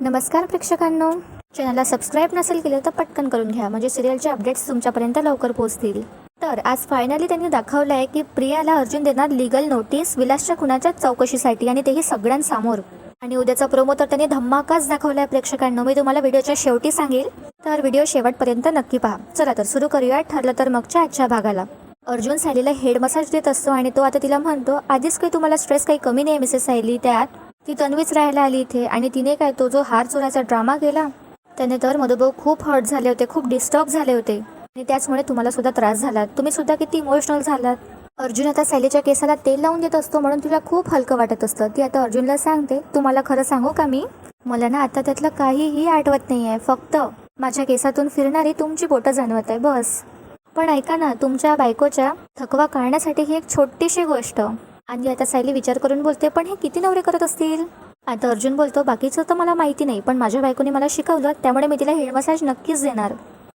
नमस्कार प्रेक्षकांनो. चॅनलला सबस्क्राईब नसेल केलं तर पटकन करून घ्या म्हणजे सिरियलचे अपडेट्स तुमच्यापर्यंत लवकर पोहोचतील. तर आज फायनली त्यांनी दाखवलं आहे की प्रियाला अर्जुन देणार लिगल नोटीस विलासच्या खुनाच्या चौकशीसाठी आणि तेही सगळ्यांसमोर. आणि उद्याचा प्रोमो तर त्यांनी धम्माकाच दाखवला आहे प्रेक्षकांनो. मी तुम्हाला व्हिडिओच्या शेवटी सांगेल तर व्हिडिओ शेवटपर्यंत नक्की पहा. चला तर सुरू करूया ठरलं तर मगच्या आजच्या भागाला. अर्जुन सायलीला हेड मसाज देत असतो आणि तो आता तिला म्हणतो आधीच काही तुम्हाला स्ट्रेस काही कमी नाही मिसेस सायली. त्यात ती तन्वीच राहायला आली इथे आणि तिने काय तो जो हार चोरायचा ड्रामा केला त्याने तर मधुभाऊ खूप हर्ट झाले होते खूप डिस्टर्ब झाले होते. आणि त्याचमुळे तुम्हाला सुद्धा त्रास झाला. तुम्ही सुद्धा किती इमोशनल झालात. अर्जुन आता सैलेच्या केसाला तेल लावून देत असतो म्हणून तिला खूप हलकं वाटत असतं. ती आता अर्जुनला सांगते तुम्हाला खरं सांगू का मी? मला ना आता त्यातलं काहीही आठवत नाही आहे फक्त माझ्या केसातून फिरणारी तुमची बोटं जाणवत आहे. बस. पण ऐका ना तुमच्या बायकोच्या थकवा काढण्यासाठी ही एक छोटीशी गोष्ट. आणि आता सायली विचार करून बोलते पण हे किती नवरे करत असतील? आता अर्जुन बोलतो बाकीचं तर मला माहिती नाही पण माझ्या बायकोने मला शिकवलं त्यामुळे मी तिला हेड मसाज नक्कीच देणार.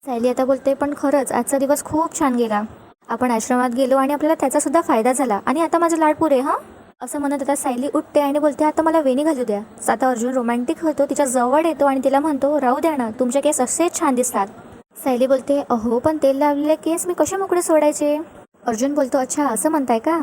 सायली आता बोलते पण खरंच आजचा दिवस खूप छान गेला. आपण आश्रमात गेलो आणि आपल्याला त्याचा सुद्धा फायदा झाला. आणि आता माझं लाड पुरे हां? असं म्हणत आता सायली उठते आणि बोलते आता मला वेणी घालू द्या. आता अर्जुन रोमॅन्टिक होतो तिच्या जवळ येतो आणि तिला म्हणतो राहू द्या ना तुमचे केस असेच छान दिसतात. सायली बोलते अहो पण तेल लावलेले केस मी कसे मोकळे सोडायचे? अर्जुन बोलतो अच्छा असं म्हणताय का?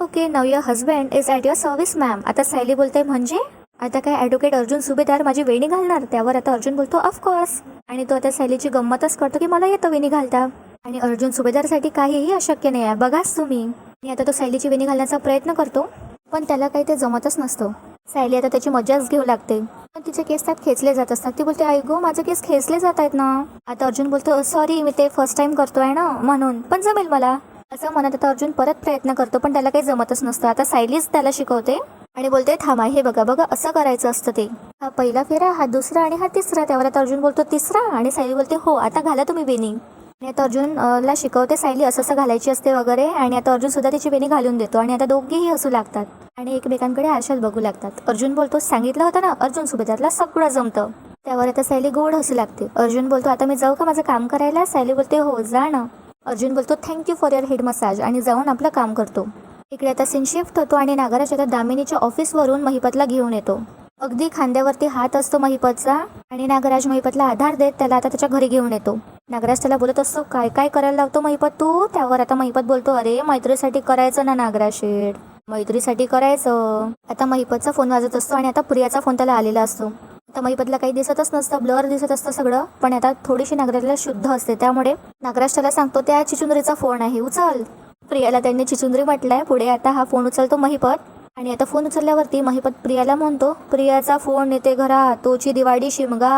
Okay now your husband is at your service ma'am आता सायली बोलते म्हणजे? आता काय ॲडव्होकेट अर्जुन सुभेदार माझी वेणी घालणार? त्यावर आता अर्जुन बोलतो ऑफकोर्स आणि तो आता सायलीची गंमतच करतो की मला येतं वेणी घालता. आणि अर्जुन सुभेदारसाठी काहीही अशक्य नाही आहे. बघाच तुम्ही. आणि आता तो सायलीची वेणी घालण्याचा प्रयत्न करतो पण त्याला काही ते जमतच नसतं. सायली आता त्याची मजाच घेऊ लागते. पण तिचे केस त्यात खेचले जात असतात. ती बोलते ऐगो माझे केस खेचले जात आहेत ना. आता अर्जुन बोलतो सॉरी मी ते फर्स्ट टाइम करतोय ना म्हणून. पण जमेल मला. असं म्हणत आता अर्जुन परत प्रयत्न करतो पण त्याला काही जमतच नसतं. आता सायलीच त्याला शिकवते आणि बोलते थांबा हे बघा बघा असं करायचं असतं ते. हा पहिला फेरा हा दुसरा आणि हा तिसरा. त्यावर आता अर्जुन बोलतो तिसरा? आणि सायली बोलते हो आता घाला तुम्ही बेनी. आणि आता अर्जुन ला शिकवते सायली असं असं घालायची असते वगैरे. आणि आता अर्जुन सुद्धा त्याची वेणी घालून देतो. आणि आता दोघेही हसू लागतात आणि एकमेकांकडे आशात बघू लागतात. अर्जुन बोलतो सांगितलं होतं ना अर्जुन सुभेदारला सगळं जमतं. त्यावर आता सायली गोड हसू लागते. अर्जुन बोलतो आता मी जाऊ का माझं काम करायला? सायली बोलते हो जा ना. अर्जुन बोलतो thank you for your head massage आणि जाऊन आपलं काम करतो. इकडे आता सीन शिफ्ट होतो आणि नागराज आता दामिनीच्या ऑफिसवरून महिपतला घेऊन येतो. अगदी खांद्यावरती हात असतो महिपतचा आणि नागराज महिपतला आधार देत त्याला आता त्याच्या घरी घेऊन येतो. नागराज त्याला बोलत असतो काय काय करायला लावतो महिपत तू? त्यावर आता महिपत बोलतो अरे मैत्रीसाठी करायचं ना नागराज शेड मैत्रीसाठी करायचं. आता महिपतचा फोन वाजत असतो आणि आता प्रियाचा फोन त्याला आलेला असतो. आता महिपतला काही दिसतच नसतं ब्लर दिसत असतं सगळं. पण आता थोडीशी नागराजला शुद्ध असते त्यामुळे नागराज त्याला सांगतो त्या चिचुंद्रीचा फोन आहे उचल. प्रियाला त्यांनी चिचुंदरी म्हटलंय. पुढे आता हा फोन उचलतो महिपत. आणि आता फोन उचलल्यावरती महिपत प्रियाला म्हणतो प्रियाचा फोन येते घरा तोची दिवाळी शिमगा.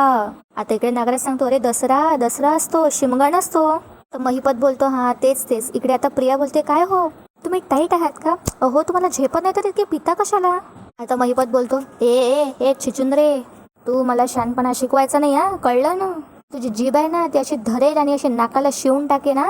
आता इकडे नागराज सांगतो अरे दसरा दसरा असतो शिमगा नसतो. तर महिपत बोलतो हा तेच तेच. इकडे आता प्रिया बोलते काय हो? तुम्ही टाईट आहात का? अहो तुम्हाला झेपत नाही तर इतके पिता कशाला? आता महिपत बोलतो ए ए ए चिचुंद्रे. तू मला शानपणा शिकवायचा नाही हा? कळलं ना? तुझी जीभ आहे ना ती अशी धरेल आणि अशी नाकाला शिवून टाके ना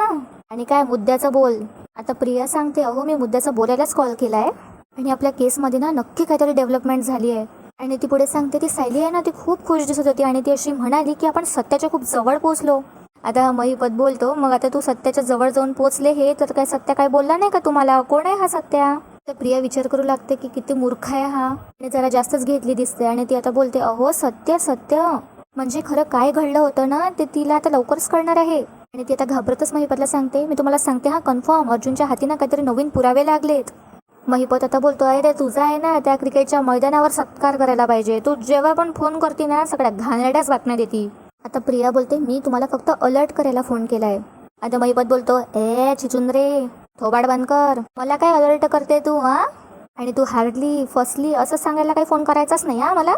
आणि काय मुद्द्याचं बोल. आता प्रिया सांगते अहो मी मुद्द्याचं बोलायलाच कॉल केलाय. आणि आपल्या केसमध्ये ना नक्की काहीतरी डेव्हलपमेंट झाली आहे आणि ती पुढे सांगते ती सायली आहे ना ती खूप खुश दिसत होती आणि ती अशी म्हणाली की आपण सत्याच्या खूप जवळ पोहोचलो. आता महिपत बोलतो मग आता तू सत्याच्या जवळ जाऊन पोहोचले हे तर काय सत्या काय बोलला नाही का तुम्हाला? कोण आहे हा सत्या? तर प्रिया विचार करू लागते की किती मूर्ख आहे हा. आणि जरा जास्तच घेतली दिसते आणि ती आता बोलते अहो सत्य सत्य. म्हणजे खरं काय घडलं होतं ना? ते तिला आता लवकरच कळणार आहे. आणि ती आता घाबरतच महिपतला सांगते मी तुम्हाला सांगते हा कन्फर्म अर्जुनच्या हाती ना काहीतरी नवीन पुरावे लागलेत. महिपत आता बोलतो अरे तुझा आहे ना त्या क्रिकेटच्या मैदानावर सत्कार करायला पाहिजे. तू जेव्हा पण फोन करते ना सगळ्या घाणेरड्याच बातम्या देती. आता प्रिया बोलते मी तुम्हाला फक्त अलर्ट करायला फोन केलाय. आता महिपत बोलतो ए चिचुंद्रे थोबाड बंद कर. मला काय अलर्ट करते तू हा? आणि तू हार्डली फसली असं सांगायला काही फोन करायचाच नाही हा मला?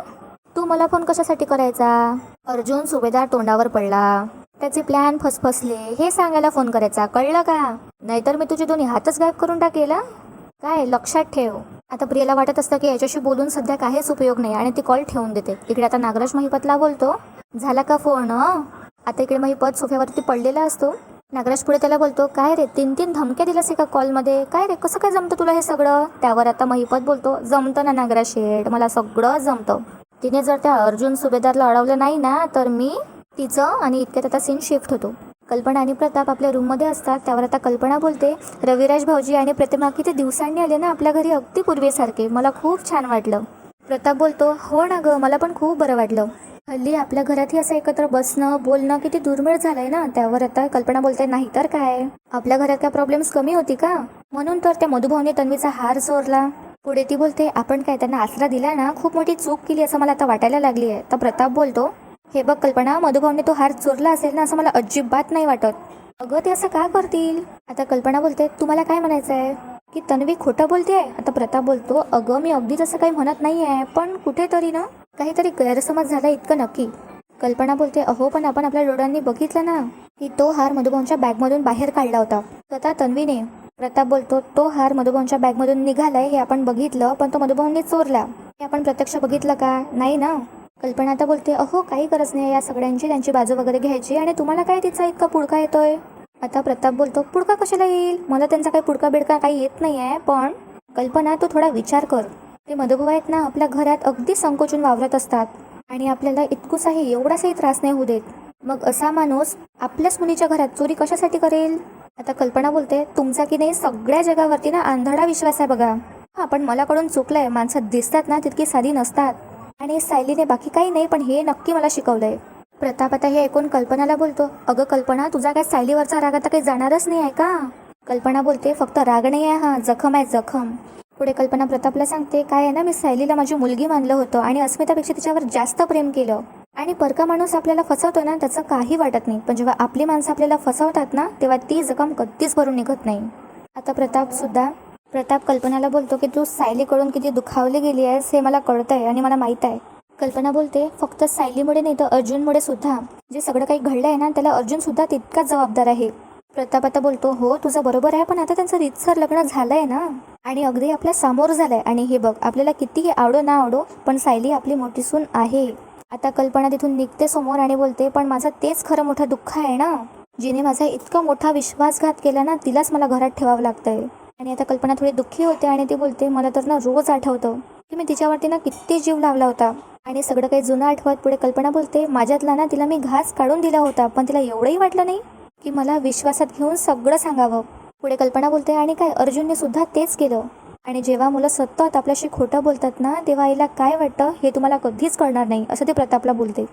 तू मला फोन कशासाठी करायचा? अर्जुन सुभेदार तोंडावर पडला. त्याचे प्लॅन फसफसले. हे सांगायला फोन करायचा. कळलं का? नाहीतर मी तुझे दोन्ही हातच गायब करून टाकेला काय? लक्षात ठेव. आता प्रियाला वाटत असतं की याच्याशी बोलून सध्या काहीच उपयोग नाही आणि ती कॉल ठेवून देते. इकडे आता नागराज महिपतला बोलतो. झाला का फोन आता इकडे महिपत सोफ्यावरती पडलेला असतो. नागराज पुढे त्याला बोलतो काय रे तीन तीन धमक्या दिल्यास एका कॉलमध्ये? काय रे कसं काय जमतं तुला हे सगळं? त्यावर आता महिपत बोलतो जमतं ना नागराज शेठ मला सगळं जमतं. तिने जर त्या अर्जुन सुभेदारला अडवलं नाही ना तर मी तिचं आणि इतक्यात आता सीन शिफ्ट होतो. कल्पना आणि प्रताप आपल्या रूममध्ये असतात त्यावर आता कल्पना बोलते रविराज भाऊजी आणि प्रतिमा किती दिवसांनी आले ना आपल्या घरी अगदी पूर्वीसारखे मला खूप छान वाटलं. प्रताप बोलतो हो ना गं मला पण खूप बरं वाटलं. हल्ली आपल्या घरातही असं एकत्र बसणं बोलणं किती दुर्मिळ झालंय ना? त्यावर आता कल्पना बोलते नाही तर काय? आपल्या घरात काय प्रॉब्लेम्स कमी होती का? म्हणून तर त्या मधुभावने तन्वीचा हार चोरला पुढे ती बोलते आपण काय त्यांना आसरा दिला ना? खूप मोठी चूक केली असं मला आता वाटायला लागली आहे. तर प्रताप बोलतो हे बघ कल्पना मधुभावने तो हार चोरला असेल ना असं मला अजिबात नाही वाटत. अगं ते असं का करतील? आता कल्पना बोलते तुम्हाला काय म्हणायचं आहे की तन्वी खोटं बोलते आता प्रताप बोलतो अगं मी अगदीच असं काही म्हणत नाही आहे पण कुठेतरी ना काहीतरी गैरसमज झाला इतकं नक्की. कल्पना बोलते अहो पण आपण आपल्या डोळ्यांनी बघितलं ना की तो हार मधुभाऊंच्या बॅगमधून बाहेर काढला होता. स्वतः तन्वीने प्रताप बोलतो तो हार मधुभाऊंच्या बॅगमधून निघालाय हे आपण बघितलं पण तो मधुभाऊंनी चोरला. हे आपण प्रत्यक्ष बघितलं का? नाही ना? कल्पना आता बोलते अहो काही गरज नाही या सगळ्यांची त्यांची बाजू वगैरे घ्यायची आणि तुम्हाला काय तिचा इतका पुडका येतोय? आता प्रताप बोलतो पुडका कशाला येईल? मला त्यांचा काही पुडका बिडका काही येत नाही आहे पण कल्पना तू थोडा विचार कर. ते मधुभाऊ आहेत ना आपल्या घरात अगदी संकोचून वावरत असतात. आणि आपल्याला इतकूसाही एवढासाही त्रास नाही होऊ देत. मग असा माणूस आपल्याच मुलीच्या घरात चोरी कशासाठी करेल? आता कल्पना बोलते तुमचा की नाही सगळ्या जगावरती ना आंधळा विश्वास आहे बघा. हा पण मलाकडून चुकलंय माणसं दिसतात ना तितकी साधी नसतात. आणि सायलीने बाकी काही नाही पण हे नक्की मला शिकवलंय. प्रताप आता हे ऐकून कल्पनाला बोलतो अगं कल्पना तुझा काय सायलीवरचा राग आता काही जाणारच नाही आहे का? कल्पना बोलते फक्त राग नाही आहे हा जखम आहे जखम. पुढे कल्पना प्रतापला सांगते काय आहे ना मी सायलीला माझी मुलगी मानलं होतं आणि अस्मितापेक्षा तिच्यावर जास्त प्रेम केलं. आणि परका माणूस आपल्याला फसवतो ना त्याचं काही वाटत नाही. पण जेव्हा आपली माणसं आपल्याला फसवतात ना तेव्हा ती जखम कधीच भरून निघत नाही. आता प्रताप सुद्धा प्रताप कल्पनाला बोलतो की तू सायलीकडून किती दुखावली गेली आहेस हे मला कळतंय आणि मला माहीत आहे. कल्पना बोलते फक्त सायलीमुळे नाही तर अर्जुनमुळे सुद्धा. जे सगळं काही घडलं आहे ना त्याला अर्जुन सुद्धा तितकाच जबाबदार आहे. प्रताप आता बोलतो हो तुझं बरोबर आहे पण आता त्यांचं रितसर लग्न झालंय ना. आणि अगदी आपल्यासमोर झालंय. आणि हे बघ आपल्याला कितीही आवडो ना आवडो पण सायली आपली मोठी सून आहे. आता कल्पना तिथून निघते समोर आणि बोलते पण माझं तेच खरं मोठं दुःख आहे ना? जिने माझा इतका मोठा विश्वासघात केला ना तिलाच मला घरात ठेवावं लागतंय. आणि आता कल्पना थोडी दुःखी होते आणि ती बोलते मला तर ना रोज आठवतं की मी तिच्यावरती ना किती जीव लावला होता. आणि सगळं काही जुनं आठवत पुढे कल्पना बोलते माझ्यातला ना तिला मी घास काढून दिला होता पण तिला एवढंही वाटलं नाही की मला विश्वासात घेऊन सगळं सांगावं. पुढे कल्पना बोलते आणि काय? अर्जुनने सुद्धा तेच केलं. आणि जेव्हा मुलं सतत आपल्याशी खोटं बोलतात ना तेव्हा आईला काय वाटतं? हे तुम्हाला कधीच कळणार नाही असं ते प्रतापला बोलते.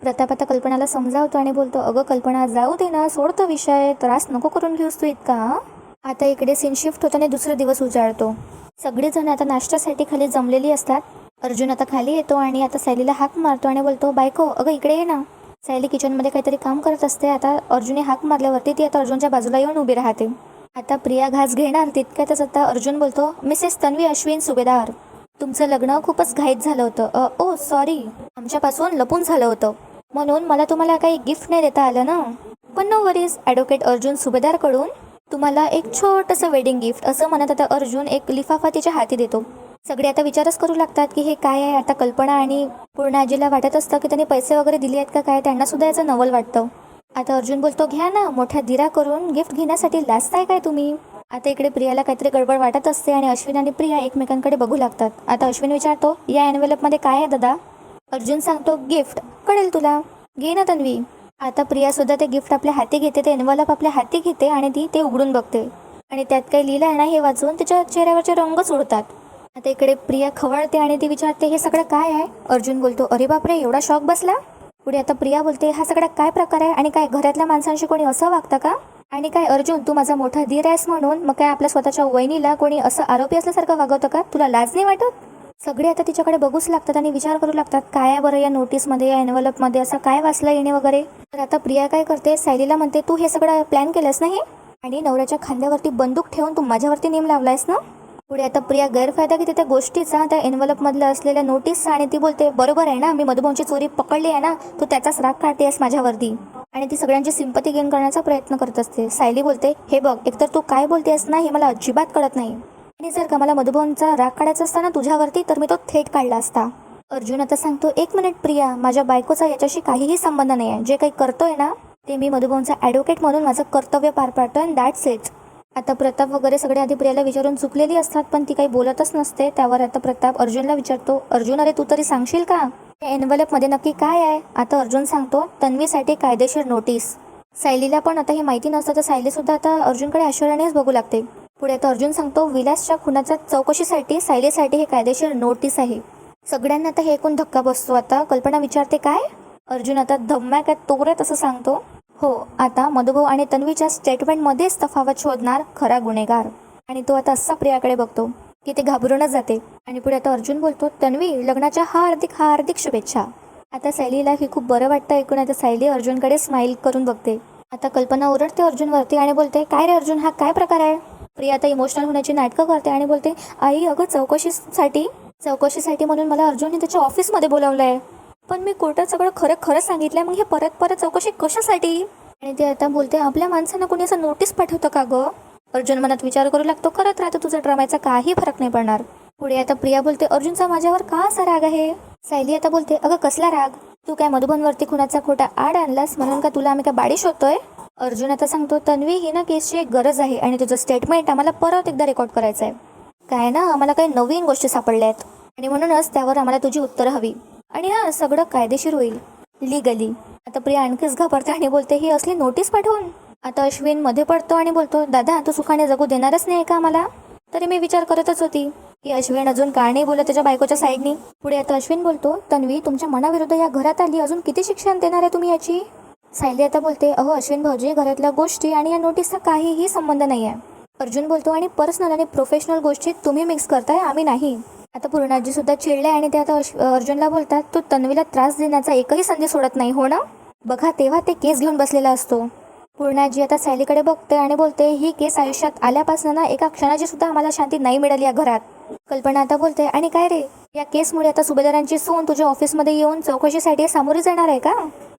प्रताप आता कल्पनाला समजावतो आणि बोलतो अगं कल्पना जाऊ दे ना सोडतो विषय. त्रास नको करून घेऊस तू इतका आता इकडे सीन शिफ्ट होताना दुसरा दिवस उजाळतो. सगळेजण आता नाश्त्यासाठी खाली जमलेली असतात. अर्जुन आता खाली येतो आणि आता सायलीला हाक मारतो आणि बोलतो बायको अगं इकडे ये ना. सायली किचनमध्ये काहीतरी काम करत असते. आता अर्जुने हाक मारल्यावरती ती आता अर्जुनच्या बाजूला येऊन उभी राहते. आता प्रिया घास घेणार तितक्यातच आता अर्जुन बोलतो मिसेस तन्वी अश्विन सुभेदार तुमचं लग्न खूपच घाईत झालं होतं. अ, ओ सॉरी आमच्यापासून लपून झालं होतं. म्हणून मला तुम्हाला काही गिफ्ट नाही देता आलं ना? पण नो वरीज ॲडव्होकेट अर्जुन सुभेदारकडून तुम्हाला एक छोटंसं वेडिंग गिफ्ट असं म्हणत आता अर्जुन एक लिफाफा तिच्या हाती देतो. सगळे आता विचारच करू लागतात की हे काय आहे? आता कल्पना आणि पूर्ण आजीला वाटत असतं की त्यांनी पैसे वगैरे दिले आहेत का काय? त्यांना सुद्धा याचं नवल वाटतं. आता अर्जुन बोलतो घ्या ना मोठ्या दिरा करून गिफ्ट घेण्यासाठी लाजताय काय तुम्ही? आता इकडे प्रियाला काहीतरी गडबड वाटत असते आणि अश्विन आणि प्रिया एकमेकांकडे बघू लागतात. आता अश्विन विचारतो या एनवेलपमध्ये काय आहे दादा? अर्जुन सांगतो गिफ्ट कळेल तुला. घे ना तन्वी. आता प्रिया सुद्धा ते गिफ्ट आपल्या हाती घेते ते एनवलप आपल्या हाती घेते आणि ती ते उघडून बघते. आणि त्यात काही लिहिलं आहे ना हे वाचून तिच्या चेहऱ्यावरचे रंगच उडतात आता इकडे प्रिया खवळते आणि ती विचारते हे सगळं काय आहे? अर्जुन बोलतो अरे बापरे एवढा शॉक बसला? पुढे आता प्रिया बोलते हा सगळा काय प्रकार आहे? आणि काय घरातल्या माणसांशी कोणी असं वागतं का? आणि काय अर्जुन तू माझा मोठा धीर आहेस म्हणून? मग काय आपल्या स्वतःच्या वहिनीला कोणी असं आरोपी असल्यासारखं वागवतं का? तुला लाज नाही वाटत? सगळे आता तिच्याकडे बघूच लागतात आणि विचार करू लागतात. काय बरं या नोटीसमध्ये या एनवलपमध्ये असं काय वाचलं येणे वगैरे? तर आता प्रिया काय करते सायलीला म्हणते तू हे सगळं प्लॅन केलंस ना हे? आणि नवऱ्याच्या खांद्यावरती बंदूक ठेवून तू माझ्यावरती नेम लावलायस ना? पुढे आता प्रिया गैरफायदा घेते त्या गोष्टीचा. त्या एनवलपमधल्या असलेल्या नोटीसचा आणि ती बोलते बरोबर आहे ना मी मधुभाऊंची चोरी पकडली आहे ना तू त्याचाच राग काढतेस माझ्यावरती. आणि ती सगळ्यांची सिंपती गेन करण्याचा प्रयत्न करत असते. सायली बोलते हे बघ एकतर तू काय बोलतेस ना हे मला अजिबात कळत नाही. आणि जर का मला मधुभाऊंचा राग काढायचा असता ना तुझ्यावरती तर मी तो थेट काढला असता. अर्जुन आता सांगतो एक मिनिट प्रिया माझ्या बायकोचा याच्याशी काहीही संबंध नाही आहे जे काही करतोय ना ते मी मधुभाऊंचा ॲडव्होकेट म्हणून माझं कर्तव्य पार पाडतोय अँड दॅट्स इट आता प्रताप वगैरे सगळे आधी प्रियाला विचारून चुकलेली असतात पण ती काही बोलतच नसते. त्यावर आता प्रताप अर्जुनला विचारतो अर्जुन अरे तू तरी सांगशील का? एनवलपमध्ये नक्की काय आहे? आता अर्जुन सांगतो तन्वीसाठी कायदेशीर नोटीस सायलीला पण आता हे माहिती नसतं तर सायली सुद्धा आता अर्जुनकडे आश्चर्यानेच बघू लागते. पुढे आता अर्जुन सांगतो विलासच्या खुनाच्या चौकशीसाठी सायलीसाठी हे कायदेशीर नोटीस आहे. सगळ्यांना आता हे ऐकून धक्का बसतो आता. कल्पना विचारते काय? अर्जुन आता धम्म्या काय तोरत असं सांगतो हो आता मधुभाऊ आणि तन्वीच्या स्टेटमेंटमध्येच तफावत शोधणार खरा गुन्हेगार. आणि तो आता असा प्रियाकडे बघतो की ते घाबरूनच जाते. आणि पुढे आता अर्जुन बोलतो तन्वी लग्नाच्या हार्दिक हार्दिक शुभेच्छा. आता सायलीला हे खूप बरं वाटतं ऐकून आता सायली अर्जुनकडे स्माईल करून बघते. आता कल्पना ओरडते अर्जुनवरती आणि बोलते काय रे अर्जुन हा काय प्रकार आहे? प्रिया आता इमोशनल होण्याची नाटकं करते आणि बोलते आई अगं चौकशीसाठी चौकशीसाठी म्हणून मला अर्जुनने त्याच्या ऑफिसमध्ये बोलावलं आहे पण मी कोर्टात सगळं खरं खरं सांगितलंय मग हे परत परत चौकशी कशासाठी? आणि ते आता बोलते आपल्या माणसांना कोणी असं नोटीस पाठवतं का गं? अर्जुन मनात विचार करू लागतो करत राहतो तुझा ड्रामाचा काही फरक नाही पडणार. पुढे आता प्रिया बोलते अर्जुनचा माझ्यावर का असा राग आहे? सायली आता बोलते अगं कसला राग? तू काय मधुबनवरती खुनाचा खोटा आड आणलास म्हणून का तुला आम्ही काय बाडी शोधतोय? अर्जुन आता सांगतो तन्वी ही ना केसची एक गरज आहे आणि तुझं स्टेटमेंट आम्हाला परत एकदा रेकॉर्ड करायचं आहे काय ना आम्हाला काही नवीन गोष्टी सापडल्या आहेत आणि म्हणूनच त्यावर आम्हाला तुझी उत्तरं हवी. आणि हा सगळं कायदेशीर होईल. लिगली आता प्रिया आणखीच घाबरते आणि बोलते ही असली नोटीस पाठवून. आता अश्विनमध्ये पडतो आणि बोलतो दादा तू सुखाने जगू देणारच नाही का आम्हाला तरी मी विचार करतच होती. की अश्विन अजून का नाही बोलत त्याच्या बायकोच्या साईडनी. पुढे आता अश्विन बोलतो तन्वी तुमच्या मनाविरुद्ध या घरात आली अजून किती शिक्षण देणार आहे तुम्ही याची? सायली आता बोलते अहो अश्विन भाऊजी घरातल्या गोष्टी आणि या नोटीसचा काहीही संबंध नाही आहे अर्जुन बोलतो आणि पर्सनल आणि प्रोफेशनल गोष्टी तुम्ही मिक्स करताय आम्ही नाही. आता पूर्णाजी सुद्धा चिडले आणि ते आता अश- अर्जुनला बोलतात तू तन्वीला त्रास देण्याचा एकही संधी सोडत नाही हो ना? बघा तेव्हा ते केस घेऊन बसलेला असतो. पूर्णाजी आता सायलीकडे बघते आणि बोलते ही केस आयुष्यात आल्यापासून ना एका क्षणाची सुद्धा आम्हाला शांती नाही मिळाली या घरात. कल्पना आता बोलते आणि काय रे? या केसमुळे आता सुभेदारांची सून तुझ्या ऑफिसमध्ये येऊन चौकशीसाठी सामोरी जाणार आहे का?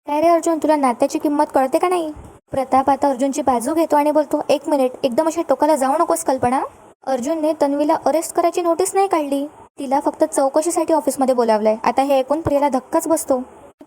काय रे अर्जुन तुला नात्याची किंमत कळते का नाही? प्रताप आता अर्जुनची बाजू घेतो आणि बोलतो एक मिनिट एकदम अशा टोकाला जाऊ नकोस कल्पना. अर्जुनने तन्वीला अरेस्ट करायची नोटीस नाही काढली. तिला फक्त चौकशीसाठी ऑफिसमध्ये बोलावलंय. आता हे ऐकून प्रियाला धक्काच बसतो.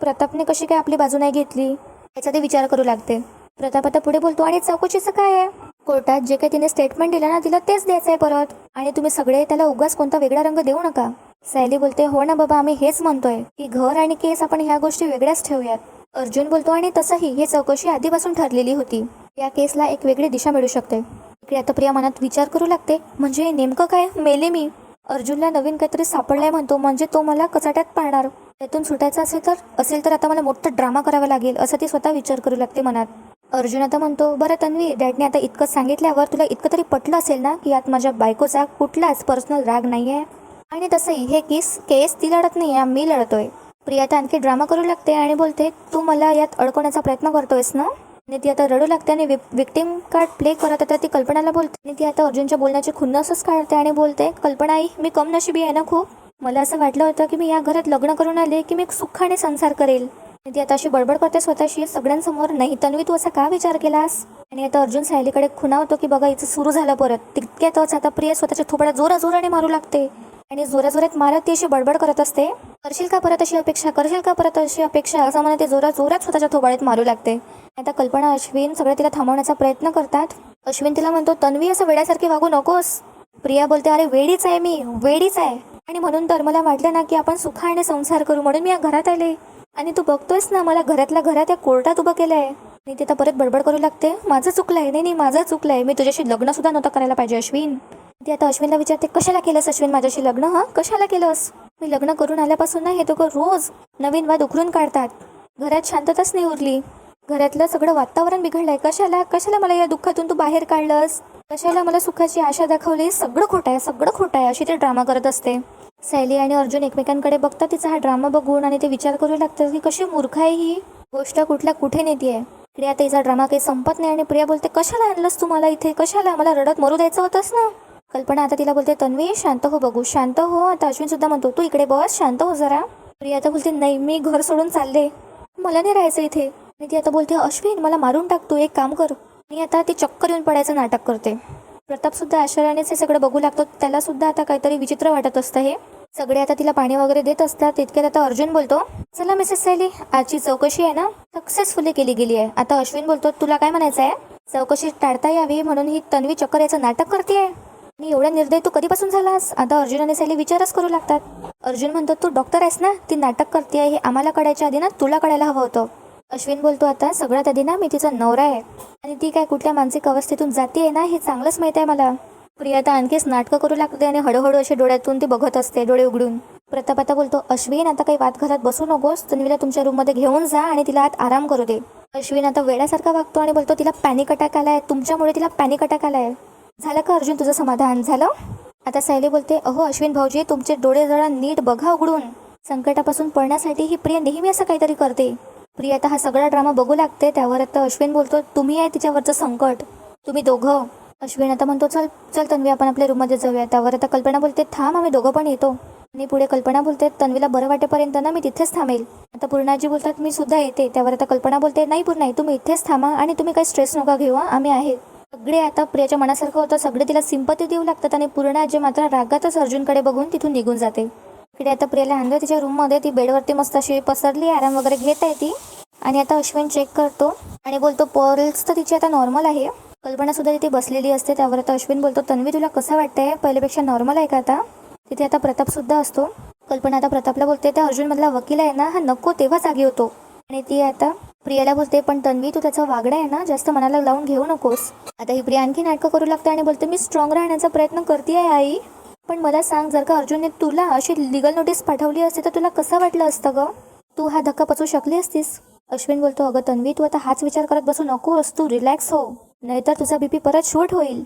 प्रतापने कशी काय आपली बाजू नाही घेतली? याचा ते विचार करू लागते. प्रताप आता पुढे बोलतो आणि चौकशीचं काय आहे? कोर्टात जे काही तिने स्टेटमेंट दिलं ना तिला तेच द्यायचं आहे परत. आणि तुम्ही सगळे त्याला उगाच कोणता वेगळा रंग देऊ नका. सॅली बोलते हो ना बाबा आम्ही हेच म्हणतोय की घर आणि केस आपण ह्या गोष्टी वेगळ्याच ठेवूयात. अर्जुन बोलतो आणि तसंही ही चौकशी आधीपासून ठरलेली होती. या केसला एक वेगळी दिशा मिळू शकते. इकडे आता प्रिया मनात विचार करू लागते म्हणजे नेमकं काय? मेले मी. अर्जुनला नवीन काहीतरी सापडलाय म्हणतो म्हणजे तो मला कचाट्यात पाळणार त्यातून सुटायचं असेल तर असेल तर आता मला मोठा ड्रामा करावा लागेल असं ती स्वतः विचार करू लागते मनात. अर्जुन आता म्हणतो बरं तन्वी डॅडने आता इतकं सांगितल्यावर तुला इतकं तरी पटलं असेल ना की यात माझ्या बायकोचा कुठलाच पर्सनल राग नाही आहे आणि तसंही हे केस केस ती लढत नाही आहे मी लढतोय. प्रिया आता आणखी ड्रामा करू लागते आणि बोलते तू मला यात अडकवण्याचा प्रयत्न करतोयस ना? आणि ती आता रडू लागते आणि विक्टिम कार्ड प्ले करत आता ती कल्पनाला बोलते. आणि ती आता अर्जुनच्या बोलण्याची खुन्नसच काढते आणि बोलते कल्पना आई मी कम नशिबी आहे ना खूप? मला असं वाटलं होतं की मी या घरात लग्न करून आले की मी सुखाने संसार करेल. आणि ती आता अशी बडबड करते स्वतःशी सगळ्यांसमोर नाही तन्वी तू असा का विचार केलास? आणि आता अर्जुन सायलीकडे खुणावतो की बघा इथं सुरू झालं परत. तितक्यातच आता प्रिया स्वतःच्या थोपड्या जोरा जोराने मारू लागते. आणि जोरा जोरात मारत ती अशी बडबड करत असते. करशील का परत अशी अपेक्षा करशील का परत अशी अपेक्षा? असं मला ते जोरात जोरात स्वतःच्या थोबाळीत मारू लागते. आता कल्पना अश्विन सगळे तिला थांबवण्याचा प्रयत्न करतात. अश्विन तिला म्हणतो तन्वी असं वेड्यासारखी वागू नकोस. प्रिया बोलते अरे वेडीच आहे मी वेडीच आहे. आणि म्हणून तर मला वाटलं ना की आपण सुखाने संसार करू म्हणून मी या घरात आले. आणि तू बघतोयस ना मला घरातल्या घरात या कोर्टात उभं केलं आहे आणि तिथं परत बडबड करू लागते. माझं चुकलंय. नाही नाही माझं चुकलंय. मी तुझ्याशी लग्न सुद्धा नव्हतं करायला पाहिजे अश्विन. ती आता अश्विनला विचारते कशाला केलंस अश्विन माझ्याशी लग्न हा? कशाला केलंस? मी लग्न करून आल्यापासून ना हे दोघं रोज नवीन वाद उकरून काढतात. घरात शांतताच नाही उरली. घरातलं सगळं वातावरण बिघडलंय. कशाला कशाला मला या दुःखातून तू बाहेर काढलंस? कशाला मला सुखाची आशा दाखवली? सगळं खोटं आहे सगळं खोटं आहे अशी ते ड्रामा करत असते. सैली आणि अर्जुन एकमेकांकडे बघतात तिचा हा ड्रामा बघून आणि ते विचार करू लागतात की कशी मूर्ख आहे ही? गोष्ट कुठल्या कुठे नेते आहे इकडे आता हिचा ड्रामा काही संपत नाही आणि प्रिया बोलते कशाला आणलंस तू मला इथे? कशाला? मला रडत मरू द्यायचं होतंस ना? कल्पना आता तिला बोलते तन्वी शांत हो बघू शांत हो. आता अश्विन सुद्धा म्हणतो तू इकडे बस शांत हो जरा. प्रिया आता बोलते नाही मी घर सोडून चालले. मला नाही राहायचं इथे. आणि ती आता बोलते अश्विन मला मारून टाक तू एक काम कर. आणि आता ती चक्कर येऊन पडायचं नाटक करते. प्रताप सुद्धा आश्चर्यानेच हे सगळं बघू लागतो. त्याला सुद्धा आता काहीतरी विचित्र वाटत असतं हे. सगळे आता तिला पाणी वगैरे देत असतात. तितक्यात आता अर्जुन बोलतो चला मिसेस सायली आजची चौकशी आहे ना? सक्सेसफुली केली गेली आहे. आता अश्विन बोलतो तुला काय म्हणायचं आहे चौकशी टाळता यावी म्हणून ही तन्वी चक्कर याचं नाटक करते आणि एवढा निर्दय तू कधीपासून झालास? आता अर्जुन आणि सैली विचारच करू लागतात. अर्जुन म्हणतो तू डॉक्टर आहेस ना? ती नाटक करते हे आम्हाला कळायच्या आधी ना तुला कळायला हवं होतं. अश्विन बोलतो आता सगळ्यात आधी ना मी तिचा नवरा आहे आणि ती काय कुठल्या मानसिक अवस्थेतून जाते ना हे चांगलंच माहीत आहे मला. प्रिया आता आणखीच नाटकं करू लागते आणि हळूहळू असे डोळ्यातून ती बघत असते डोळे उघडून. प्रताप आता बोलतो अश्विन आता काही वाद घरात बसू नकोस. तन्वीला तुमच्या रूममध्ये घेऊन जा आणि तिला आत आराम करू दे. अश्विन आता वेड्यासारखा वागतो आणि बोलतो तिला पॅनिक अटॅक आलाय. तुमच्यामुळे तिला पॅनिक अटॅक आलाय. झालं का अर्जुन तुझं समाधान? झालं? आता सायली बोलते अहो अश्विन भाऊजी तुमचे डोळे जरा नीट बघा उघडून. संकटापासून पळण्यासाठी ही प्रिया नेहमी असं काहीतरी करते. प्रिया आता हा सगळा ड्रामा बघू लागते त्यावर आता अश्विन बोलतो तुम्ही आहे तिच्यावरचं संकट. तुम्ही दोघं. अश्विन आता म्हणतो चल चल तन्वी आपण आपल्या रूममध्ये जाऊया. त्यावर आता कल्पना बोलते थांब आम्ही दोघं पण येतो. आणि पुढे कल्पना बोलते तन्वीला बरं वाटेपर्यंत ना मी तिथेच थांबेल. आता पूर्णाजी बोलतात मी सुद्धा येते. त्यावर आता कल्पना बोलते नाही पूर्ण तुम्ही इथेच थांबा आणि तुम्ही काही स्ट्रेस नका घेऊ आम्ही आहे. सगळे आता प्रियाच्या मनासारखं होतं. सगळे तिला सिंपती देऊ लागतात आणि पूर्ण पूर्णाजी मात्र रागातच अर्जुनकडे बघून तिथून निघून जाते. इकडे आता प्रियाला आणलं तिच्या रूममध्ये ती बेडवरती मस्त अशी पसरली आराम वगैरे घेत आहे ती. आणि आता अश्विन चेक करतो आणि बोलतो पर्ल्स तर तिची आता नॉर्मल आहे. कल्पना सुद्धा तिथे बसलेली असते. त्यावर आता अश्विन बोलतो तन्वी तुला कसं वाटतंय? पहिल्यापेक्षा नॉर्मल आहे का आता? तिथे आता प्रताप सुद्धा असतो. कल्पना आता प्रतापला बोलते त्या अर्जुन मधला वकील आहे ना? हा नको तेव्हा जागी होतो. आणि ती आता प्रियाला बोलते पण तन्वी तू त्याचं वागणं आहे ना? जास्त मनाला लावून घेऊ नकोस. आता ही प्रिया आणखी नाटकं करू लागते आणि बोलते मी स्ट्रॉंग राहण्याचा प्रयत्न करते आहे आई. पण मला सांग जर का अर्जुनने तुला अशी लिगल नोटीस पाठवली असते तर तुला कसं वाटलं असतं ग? तू हा धक्का पचवू शकली असतीस. अश्विन बोलतो अगं तन्वी तू आता हाच विचार करत बसू नको तू रिलॅक्स हो. नाहीतर तुझा बीपी परत शूट होईल.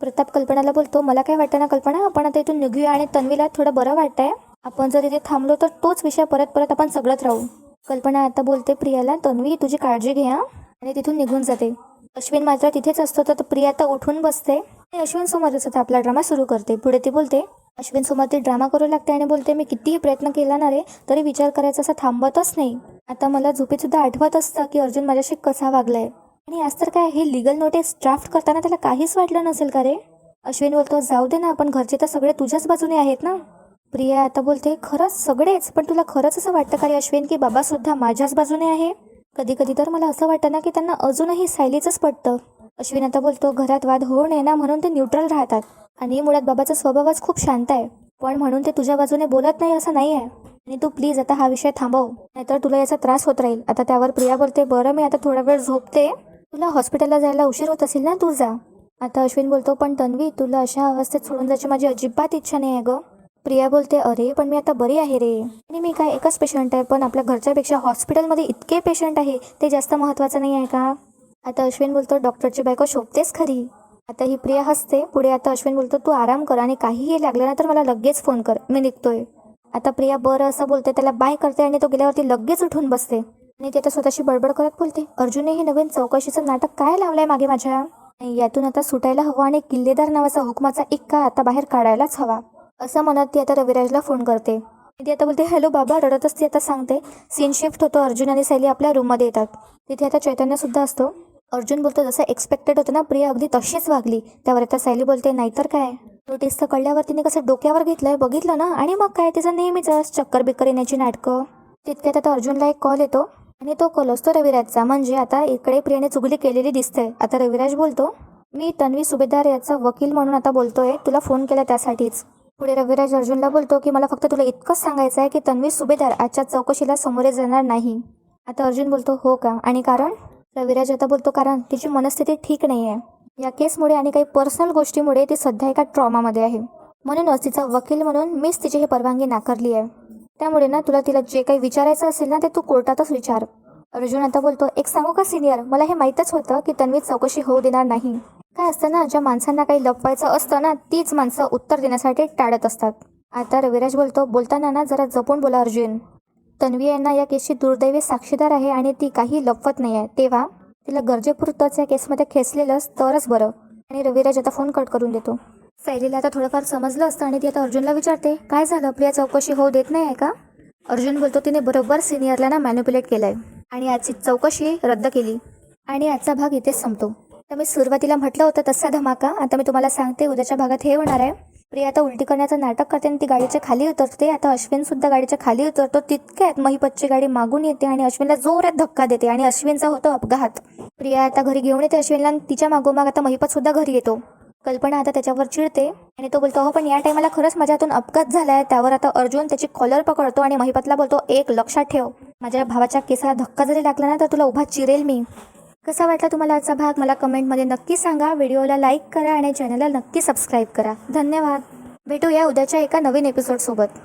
प्रताप कल्पनाला बोलतो मला काय वाटतं ना कल्पना आपण आता इथून निघूया आणि तन्वीला थोडं बरं वाटतंय. आपण जर इथे थांबलो तर तोच विषय परत परत आपण सगळत राहू. कल्पना आता बोलते प्रियाला तन्वी तुझी काळजी घ्या आणि तिथून निघून जाते. अश्विन मात्र तिथेच असतो तर प्रिया आता उठून बसते आणि अश्विन समोरच आता आपला ड्रामा सुरू करते. पुढे ती बोलते अश्विन समोर ती ड्रामा करू लागते आणि बोलते मी कितीही प्रयत्न केला ना रे तरी विचार करायचा असं थांबतच नाही. आता मला झोपेत सुद्धा आठवत असतं की अर्जुन माझ्याशी कसा वागलाय. आणि आज तर काय हे लिगल नोटीस ड्राफ्ट करताना त्याला काहीच वाटलं नसेल का रे? अश्विन बोलतो जाऊ दे ना आपण घरचे तर सगळे तुझ्याच बाजूने आहेत ना. प्रिया आता बोलते खरंच सगळेच पण तुला खरंच असं वाटतं का रे अश्विन की बाबा सुद्धा माझ्याच बाजूने आहे? कधी कधी तर मला असं वाटतं ना की त्यांना अजूनही सायलीचंच पटतं. अश्विन आता बोलतो घरात वाद होऊ नये ना म्हणून ते न्यूट्रल राहतात आणि मुळात बाबाचा स्वभावच खूप शांत आहे. पण म्हणून ते तुझ्या बाजूने बोलत नाही असं नाही आहे. आणि तू प्लीज आता हा विषय थांबव नाहीतर तुला याचा त्रास होत राहील. आता त्यावर प्रिया बोलते बरं मी आता थोडा वेळ झोपते. तुला हॉस्पिटलला जायला उशीर होत असेल ना तू जा. आता अश्विन बोलतो पण तन्वी तुला अशा अवस्थेत सोडून जायची माझी अजिबात इच्छा नाही आहे गं. प्रिया बोलते अरे पण मी आता बरी आहे रे. आणि मी काय एकच पेशंट आहे पण आपल्या घरच्यापेक्षा हॉस्पिटलमध्ये इतके पेशंट आहे ते जास्त महत्त्वाचं नाही आहे का? आता अश्विन बोलतो डॉक्टरची बायको शोभतेच खरी. आता ही प्रिया हसते पुढे आता अश्विन बोलतो तू आराम कर आणि काहीही लागलं ना तर मला लगेच फोन कर मी निघतोय. आता प्रिया बरं असं बोलते त्याला बाय करते आणि तो गेल्यावरती लगेच उठून बसते. आणि ते आता स्वतःशी बडबड करत बोलते अर्जुनने हे नवीन चौकशीचं नाटक काय लावलंय मागे माझ्या? यातून आता सुटायला हवं आणि किल्लेदार नावाचा हुकमाचा इक्का आता बाहेर काढायलाच हवा. असं म्हणत ती आता रविराजला फोन करते. ती आता बोलते हॅलो बाबा रडतच ती आता सांगते. सीन शिफ्ट होतो. अर्जुन आणि सैली आपल्या रूममध्ये येतात. तिथे आता चैतन्य सुद्धा असतो. अर्जुन बोलतो जसं एक्सपेक्टेड होतं ना प्रिया अगदी तशीच वागली. त्यावर आता सैली बोलते नाहीतर काय? नोटीसचं कळल्यावर तिने कसं डोक्यावर घेतलंय बघितलं ना? आणि मग काय? तिचं नेहमीच चक्कर बिक्कर येण्याची नाटकं. तितक्यात आता अर्जुनला एक कॉल येतो. आणि तो कॉल असतो रविराजचा. म्हणजे आता इकडे प्रियाने चुगली केलेली दिसते. आता रविराज बोलतो मी तन्वी सुभेदार याचा वकील म्हणून आता बोलतोय. तुला फोन केला त्यासाठीच. पुढे रविराज अर्जुनला बोलतो की मला फक्त तुला इतकंच सांगायचं आहे की तन्वी सुभेदार आजच्या चौकशीला समोरे जाणार नाही. आता अर्जुन बोलतो हो का? आणि कारण? रविराज आता बोलतो कारण तिची मनस्थिती ठीक नाही आहे. या केसमुळे आणि काही पर्सनल गोष्टीमुळे ती सध्या एका ट्रॉमामध्ये आहे. म्हणूनच तिचा वकील म्हणून मीच तिची ही परवानगी नाकारली आहे. त्यामुळे ना तुला तिला जे काही विचारायचं असेल ना ते तू कोर्टातच विचार. अर्जुन आता बोलतो एक सांगू का सिनियर? मला हे माहीतच होतं की तन्वी चौकशी होऊ देणार नाही. काय असतं ना ज्या माणसांना काही लपवायचं असतं ना तीच माणसं उत्तर देण्यासाठी टाळत असतात. आता रविराज बोलतो बोलताना ना जरा जपून बोला अर्जुन. तन्वी यांना या केसची दुर्दैवी साक्षीदार आहे आणि ती काही लपवत नाही आहे. तेव्हा तिला गरजेपुरतंच या केसमध्ये खेचलेलंच तरच बरं. आणि रविराज आता फोन कट करून देतो. सैलीला आता थोडंफार समजलं असतं आणि ती आता अर्जुनला विचारते काय झालं? प्रिया चौकशी होऊ देत नाही आहे का? अर्जुन बोलतो तिने बरोबर सिनियरला ना मॅन्युप्युलेट केलंय. आणि आजची चौकशी रद्द केली. आणि आजचा भाग इथेच संपतो. तर मी सुरुवातीला म्हटलं होतं तसा धमाका. आता मी तुम्हाला सांगते उद्याच्या भागात हे होणार आहे. प्रिया आता उलटी करण्याचं नाटक करते आणि ती गाडीच्या खाली उतरते. आता अश्विन सुद्धा गाडीच्या खाली उतरतो. तितक्यात महिपतची गाडी मागून येते आणि अश्विनला जोरात धक्का देते आणि अश्विनचा होतो अपघात. प्रिया आता घरी घेऊन येते अश्विनला आणि तिच्या मागोमाग आता महिपत सुद्धा घरी येतो. कल्पना आता त्याच्यावर चिडते आणि तो बोलतो हो पण या टायमाला खरंच माझ्यातून अपघात अपघात झालाय. त्यावर आता अर्जुन त्याची कॉलर पकडतो आणि महिपतला बोलतो एक लक्षात ठेव. माझ्या भावाच्या केसाला धक्का जरी लागला ना तर तुला उभा चिरेल मी. कसा वाटला तुम्हाला आजचा भाग? मला कमेंटमध्ये नक्की सांगा. व्हिडिओला लाईक करा आणि चॅनलला नक्की सबस्क्राईब करा. धन्यवाद. भेटूया उद्याच्या एका नवीन एपिसोडसोबत